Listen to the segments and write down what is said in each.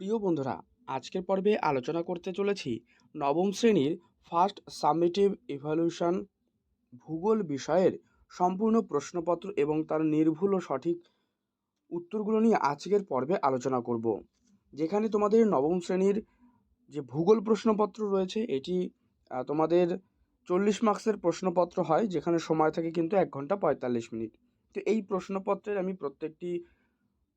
প্রিয় বন্ধুরা, আজকের পর্বে আলোচনা করতে চলেছি নবম শ্রেণির ফার্স্ট সাবমিটিভ ইভ্যালুয়েশন ভূগোল বিষয়ের সম্পূর্ণ প্রশ্নপত্র এবং তার নির্ভুল ও সঠিক উত্তরগুলো নিয়ে আজকের পর্বে আলোচনা করব। যেখানে তোমাদের নবম শ্রেণির যে ভূগোল প্রশ্নপত্র রয়েছে, এটি তোমাদের চল্লিশ মার্কসের প্রশ্নপত্র হয়, যেখানে সময় থাকে কিন্তু এক ঘণ্টা পঁয়তাল্লিশ মিনিট। তো এই প্রশ্নপত্রের আমি প্রত্যেকটি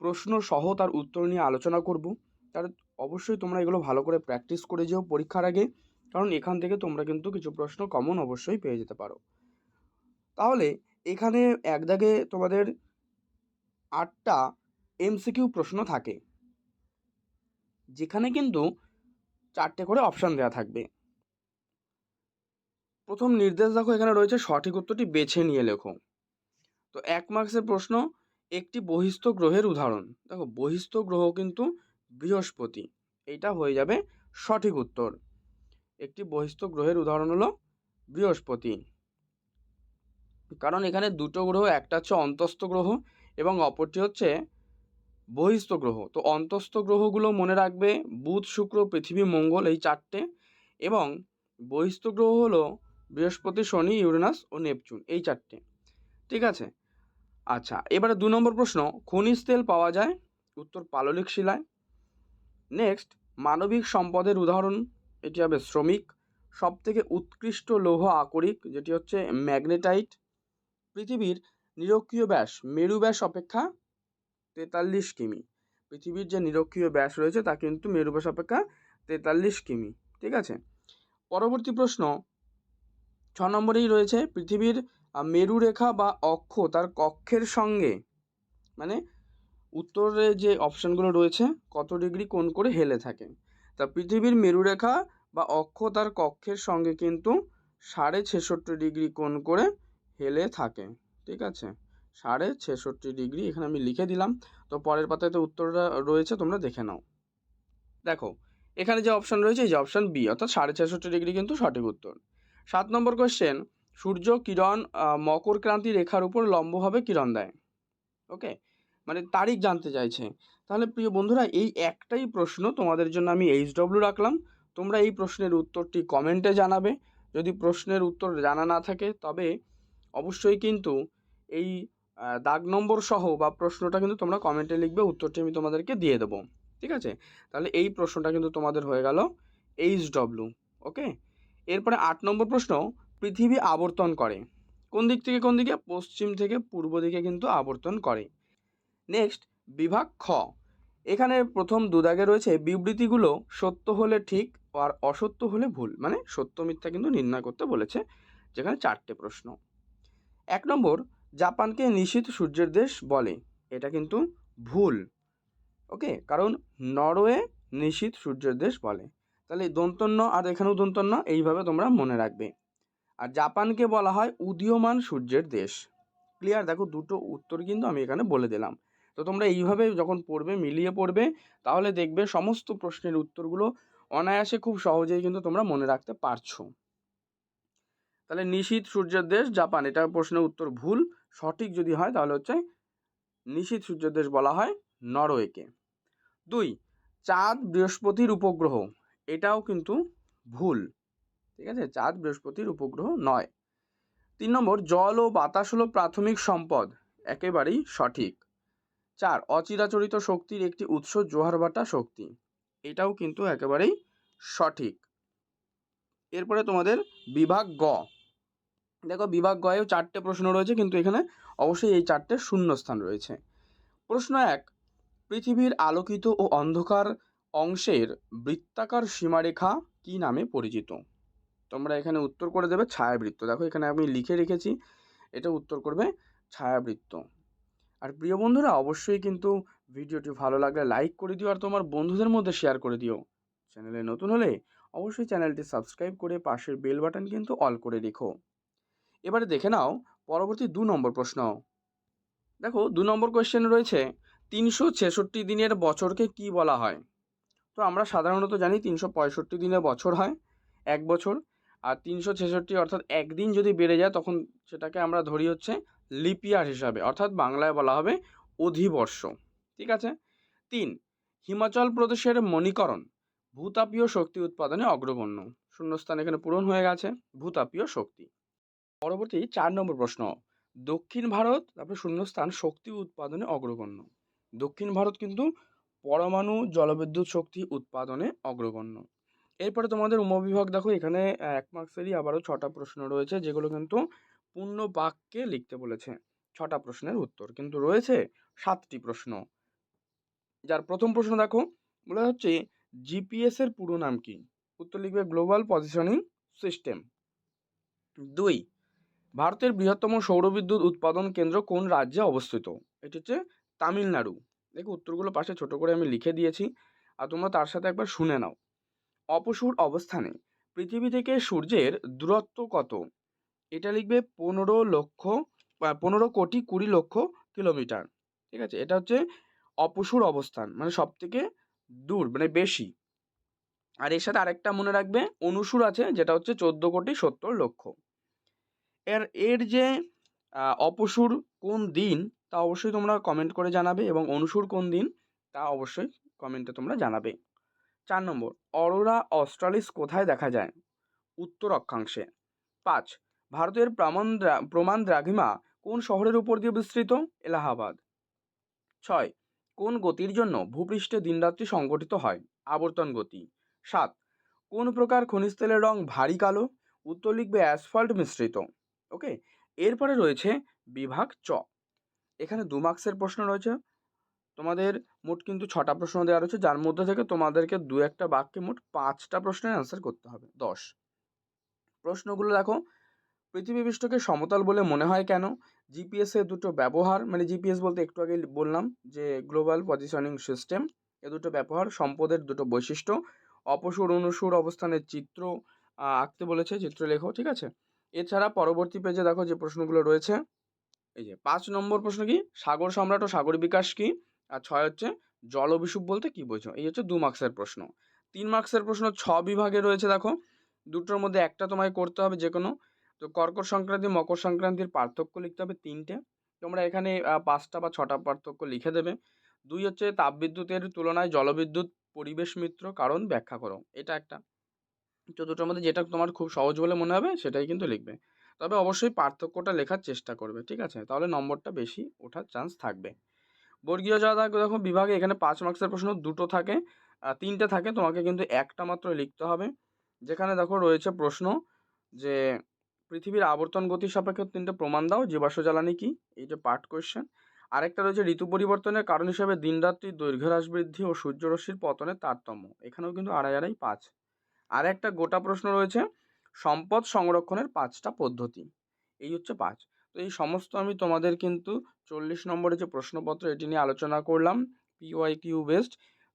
প্রশ্ন সহ তার উত্তর নিয়ে আলোচনা করব। তার অবশ্যই তোমরা এগুলো ভালো করে প্র্যাকটিস করে যেও পরীক্ষার আগে। কারণ এখান থেকে তোমরা কিন্তু কিছু প্রশ্ন কমন অবশ্যই পেয়ে যেতে পারো। তাহলে এখানে এক দাগে তোমাদের আটটা এমসিকিউ প্রশ্ন থাকে। যেখানে কিন্তু চারটে করে অপশান দেওয়া থাকবে। প্রথম নির্দেশ দেখো এখানে রয়েছে, সঠিক উত্তরটি বেছে নিয়ে লেখো। তো এক মার্কসের প্রশ্ন, একটি বহিস্থ গ্রহের উদাহরণ। দেখো, বহিস্থ গ্রহ কিন্তু বৃহস্পতি। এইটা হয়ে যাবে সঠিক উত্তর। একটি বহিস্থ গ্রহের উদাহরণ হলো বৃহস্পতি। কারণ এখানে দুটো গ্রহ, একটা হচ্ছে অন্তস্থ গ্রহ এবং অপরটি হচ্ছে বহিস্থ গ্রহ। তো অন্তস্থ গ্রহগুলো মনে রাখবে বুধ, শুক্র, পৃথিবী, মঙ্গল এই চারটে এবং বহিস্থ গ্রহ হলো বৃহস্পতি, শনি, ইউরেনাস ও নেপচুন এই চারটে। ঠিক আছে? আচ্ছা এবারে দু নম্বর প্রশ্ন, খনিজ তেল পাওয়া যায়? উত্তর পাললিক শিলায়। নেক্সট মানবিক সম্পদের উদাহরণ। এটি হবে শ্রমিক, সবথেকে উৎকৃষ্ট লৌহ আকরিক, যেটি হচ্ছে ম্যাগনেটাইট। পৃথিবীর নিরক্ষীয় ব্যাস, মেরু ব্যাস অপেক্ষা তেতাল্লিশ কিমি। পৃথিবীর যে নিরক্ষীয় ব্যাস রয়েছে, তা কিন্তু মেরু ব্যাস অপেক্ষা তেতাল্লিশ কিমি, ঠিক আছে? পরবর্তী প্রশ্ন, ছ নম্বরেই রয়েছে, পৃথিবীর মেরুরেখা বা অক্ষ তার কক্ষের সঙ্গে মানে উত্তরে যে অপশানগুলো রয়েছে, কত ডিগ্রি কোণ করে হেলে থাকে? তা পৃথিবীর মেরুরেখা বা অক্ষ তার কক্ষের সঙ্গে কিন্তু সাড়ে ছেষট্টি ডিগ্রি কোণ করে হেলে থাকে, ঠিক আছে? সাড়ে ছেষট্টি ডিগ্রি, এখানে আমি লিখে দিলাম। তো পরের পাতাতে উত্তরটা রয়েছে, তোমরা দেখে নাও। দেখো, এখানে যে অপশান রয়েছে, এই যে অপশান বি, অর্থাৎ সাড়ে ছেষট্টি ডিগ্রি কিন্তু সঠিক উত্তর। সাত নম্বর কোয়েশ্চেন সূর্য, কিরণ মকর ক্রান্তি রেখার উপর লম্বভাবে কিরণ দেয় ওকে মানে তারিখ জানতে চাইছে। তাহলে প্রিয় বন্ধুরা, এই একটাই প্রশ্ন তোমাদের জন্য আমি এইচ ডব্লিউ রাখলাম। তোমরা এই প্রশ্নের উত্তরটি কমেন্টে জানাবে। যদি প্রশ্নের উত্তর জানা না থাকে, তবে অবশ্যই কিন্তু এই দাগ নম্বর সহ বা প্রশ্নটা কিন্তু তোমরা কমেন্টে লিখবে, উত্তরটি আমি তোমাদেরকে দিয়ে দেবো। ঠিক আছে? তাহলে এই প্রশ্নটা কিন্তু তোমাদের হয়ে গেল এইচ ডব্লিউ ওকে এরপরে আট নম্বর প্রশ্ন, পৃথিবী আবর্তন করে। কোন দিক থেকে কোন দিকে? পশ্চিম থেকে পূর্ব দিকে কিন্তু আবর্তন করে। নেক্সট, বিভাগ খ। এখানে প্রথম দুদাগে রয়েছে, বিবৃতিগুলো সত্য হলে ঠিক আর অসত্য হলে ভুল। মানে সত্য মিথ্যা কিন্তু নির্ণয় করতে বলেছে, যেখানে চারটে প্রশ্ন। এক নম্বর, জাপানকে নিশীথ সূর্যের দেশ বলে, এটা কিন্তু ভুল। ওকে, কারণ নরওয়ে নিশীথ সূর্যের দেশ বলে। তাহলে দন্তন্য আর এখানেও দন্তন্য, এইভাবে তোমরা মনে রাখবে। আর জাপানকে বলা হয় উদীয়মান সূর্যের দেশ। ক্লিয়ার? দেখো, দুটো উত্তর কিন্তু আমি এখানে বলে দিলাম। তো তোমরা এইভাবে যখন পড়বে, মিলিয়ে পড়বে, তাহলে দেখবে সমস্ত প্রশ্নের উত্তরগুলো অনায়াসে খুব সহজেই কিন্তু তোমরা মনে রাখতে পারছ। তাহলে নিশীথ সূর্যের দেশ জাপান। এটা প্রশ্নের উত্তর ভুল। সঠিক যদি হয়, তাহলে হচ্ছে নিশীথ সূর্যের দেশ বলা হয় নরওয়েকে। দুই, চাঁদ বৃহস্পতির উপগ্রহ। এটাও কিন্তু ভুল। ঠিক আছে? চাঁদ বৃহস্পতির উপগ্রহ নয়। তিন নম্বর, জল ও বাতাস হলো প্রাথমিক সম্পদ। একেবারেই সঠিক। চার, অচিরাচরিত শক্তির একটি উৎস জোয়ারভাটা শক্তি। এটাও কিন্তু একেবারেই সঠিক। এরপরে তোমাদের বিভাগ গ। দেখো বিভাগ গয়েও চারটে প্রশ্ন রয়েছে, কিন্তু এখানে অবশ্যই এই চারটে শূন্যস্থান রয়েছে। প্রশ্ন এক, পৃথিবীর আলোকিত ও অন্ধকার অংশের বৃত্তাকার সীমারেখা কী নামে পরিচিত? তোমরা এখানে উত্তর করে দেবে ছায়াবৃত্ত। দেখো এখানে আমি লিখে রেখেছি, এটা উত্তর করবে ছায়াবৃত্ত। আর প্রিয় বন্ধুরা, অবশ্যই কিন্তু ভিডিওটি ভালো লাগলে লাইক করে দিও আর তোমার বন্ধুদের মধ্যে শেয়ার করে দিও। চ্যানেলে নতুন হলে অবশ্যই চ্যানেলটি সাবস্ক্রাইব করে পাশের বেল বাটন কিন্তু অল করে রেখো। এবারে দেখে নাও পরবর্তী দু নম্বর প্রশ্ন। দেখো, দু নম্বর কোয়েশ্চেন রয়েছে, তিনশো ছেষট্টি দিনের বছরকে কি বলা হয়? তো আমরা সাধারণত জানি তিনশো পঁয়ষট্টি দিনের বছর হয়, এক বছর। আর তিনশো ছেষট্টি অর্থাৎ একদিন যদি বেড়ে যায়, তখন সেটাকে আমরা ধরি হচ্ছে লিপিয়ার হিসাবে, অর্থাৎ বাংলায় বলা হবে অধিবর্ষ। ঠিক আছে? তিন, হিমাচল প্রদেশের মণিকরণ, ভূতাপীয় শক্তি উৎপাদনে অগ্রগণ্য। শূন্যস্থান এখানে পূরণ হয়ে গেছে, ভূতাপীয় শক্তি। পরবর্তী চার নম্বর প্রশ্ন, দক্ষিণ ভারত, তারপরে শূন্যস্থান, শক্তি উৎপাদনে অগ্রগণ্য। দক্ষিণ ভারত কিন্তু পরমাণু জলবিদ্যুৎ শক্তি উৎপাদনে অগ্রগণ্য। এরপরে তোমাদের উপবিভাগ দেখো, এখানে এক মার্কসেরই আবারও ছটা প্রশ্ন রয়েছে, যেগুলো কিন্তু পূর্ণ বাক্যে লিখতে বলেছে। ছটা প্রশ্নের উত্তর, কিন্তু রয়েছে সাতটি প্রশ্ন। যার প্রথম প্রশ্ন দেখো, বলা হচ্ছে, জিপিএস এর পুরো নাম কি? উত্তর লিখবে গ্লোবাল পজিশনিং সিস্টেম দুই, ভারতের বৃহত্তম সৌরবিদ্যুৎ উৎপাদন কেন্দ্র কোন রাজ্যে অবস্থিত? এটি হচ্ছে তামিলনাড়ু। দেখো, উত্তরগুলো পাশে ছোট করে আমি লিখে দিয়েছি, আর তোমরা তার সাথে একবার শুনে নাও। অপসূর অবস্থানে পৃথিবী থেকে সূর্যের দূরত্ব কত? এটা লিখবে পনেরো লক্ষ পনেরো কোটি কুড়ি লক্ষ কিলোমিটার। ঠিক আছে? এটা হচ্ছে অপসূর অবস্থান মানে সব থেকে দূর মানে বেশি। আর এর সাথে আরেকটা মনে রাখবে, অনুসুর আছে, যেটা হচ্ছে চোদ্দ কোটি সত্তর লক্ষ। এর এর যে অপসুর কোন দিন, তা অবশ্যই তোমরা কমেন্ট করে জানাবে, এবং অনুসুর কোন দিন, তা অবশ্যই কমেন্টে তোমরা জানাবে। চার নম্বর, অরোরা অস্ট্রালিস কোথায় দেখা যায়? উত্তর অক্ষাংশে। পাঁচ ভারতের প্রমাণ প্রমাণ দ্রাঘিমা কোন শহরের উপর দিয়ে বিস্তৃত? এলাহাবাদ। ছয়, কোন গতির জন্য ভূপৃষ্ঠে দিনরাত্রি সংগঠিত হয়? আবর্তন গতি। সাত, কোন প্রকার খনিজ তেলের রং ভারী কালো? উত্তর লিখবে অ্যাসফল্ট মিশ্রিত। ওকে? এরপরে রয়েছে বিভাগ চ। এখানে দু মার্কসের প্রশ্ন রয়েছে। তোমাদের মোট কিন্তু ছটা প্রশ্ন দেওয়া রয়েছে, যার মধ্যে থেকে তোমাদেরকে দু একটা বাক্যে মোট পাঁচটা প্রশ্নের অ্যান্সার করতে হবে। দশ, প্রশ্নগুলো দেখো। পৃথিবী পৃষ্ঠকে সমতল বলে মনে হয় কেন? জিপিএস এর দুটো ব্যবহার মানে জিপিএস বলতে একটু আগে বললাম যে গ্লোবাল পজিশনিং সিস্টেম এ দুটো ব্যবহার, সম্পদের দুটো বৈশিষ্ট্য, অপসুর, অনুসুর অবস্থানের চিত্র আঁকতে বলেছে চিত্র লেখো ঠিক আছে? এছাড়া পরবর্তী পেজে দেখো যে প্রশ্নগুলো রয়েছে। এই যে, পাঁচ নম্বর প্রশ্ন কি? সাগর সম্রাট ও সাগর বিকাশ কি? আর ছয় হচ্ছে জলবিষুব বলতে কি বোঝো? এই হচ্ছে দু মার্কসের প্রশ্ন। তিন মার্কসের প্রশ্ন ছ বিভাগে রয়েছে, দেখো। দুটোর মধ্যে একটা তোমায় করতে হবে যে কোনো তো কর্কট সংক্রান্তি, মকর সংক্রান্তির পার্থক্য লিখতে হবে তিনটে। তোমরা এখানে পাঁচটা বা ছটা পার্থক্য লিখে দেবে। দুই হচ্ছে তাপবিদ্যুতের তুলনায় জলবিদ্যুৎ পরিবেশ মিত্র কারণ ব্যাখ্যা করো, এটা একটা। তো দুটোর মধ্যে যেটা তোমার খুব সহজ বলে মনে হবে, সেটাই কিন্তু লিখবে। তবে অবশ্যই পার্থক্যটা লেখার চেষ্টা করবে, ঠিক আছে? তাহলে নম্বরটা বেশি ওঠার চান্স থাকবে। বর্গীয় থাকবে দেখো বিভাগে এখানে পাঁচ মার্কসের প্রশ্ন দুটো থাকে তিনটে থাকে, তোমাকে কিন্তু একটা মাত্র লিখতে হবে। যেখানে দেখো রয়েছে প্রশ্ন যে পৃথিবীর আবর্তন গতি সাপেক্ষে তিনটে প্রমাণ দাও, জীবাশ্ম জ্বালানি কি? এইটা পার্ট কোয়েশ্চেন আরেকটা রয়েছে, ঋতু পরিবর্তনের কারণ হিসেবে দিনরাত্রির দৈর্ঘ্য হ্রাস বৃদ্ধি ও সূর্যরশ্মির পতনের তারতম্য। এখানেও কিন্তু আড়াই আড়াই, পাঁচ। আর একটা গোটা প্রশ্ন রয়েছে, সম্পদ সংরক্ষণের পাঁচটা পদ্ধতি। এই হচ্ছে পাঁচ। তো এই সমস্ত আমি তোমাদের কিন্তু চল্লিশ নম্বরের যে প্রশ্নপত্র, এটি নিয়ে আলোচনা করলাম পিওয়াই কিউ বেস্ট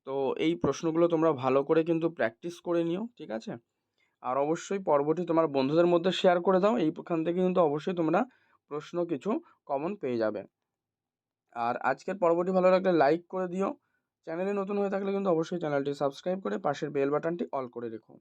তো এই প্রশ্নগুলো তোমরা ভালো করে কিন্তু প্র্যাকটিস করে নিও, ঠিক আছে? আর অবশ্যই পর্বটি তোমার বন্ধুদের মধ্যে শেয়ার করে দাও। এইখান থেকে কিন্তু অবশ্যই তোমরা প্রশ্ন কিছু কমন পেয়ে যাবে। আর আজকের পর্বটি ভালো লাগলে লাইক করে দিও। চ্যানেলে নতুন হয়ে থাকলে কিন্তু অবশ্যই চ্যানেলটি সাবস্ক্রাইব করে পাশের বেল বাটনটি অল করে রেখো।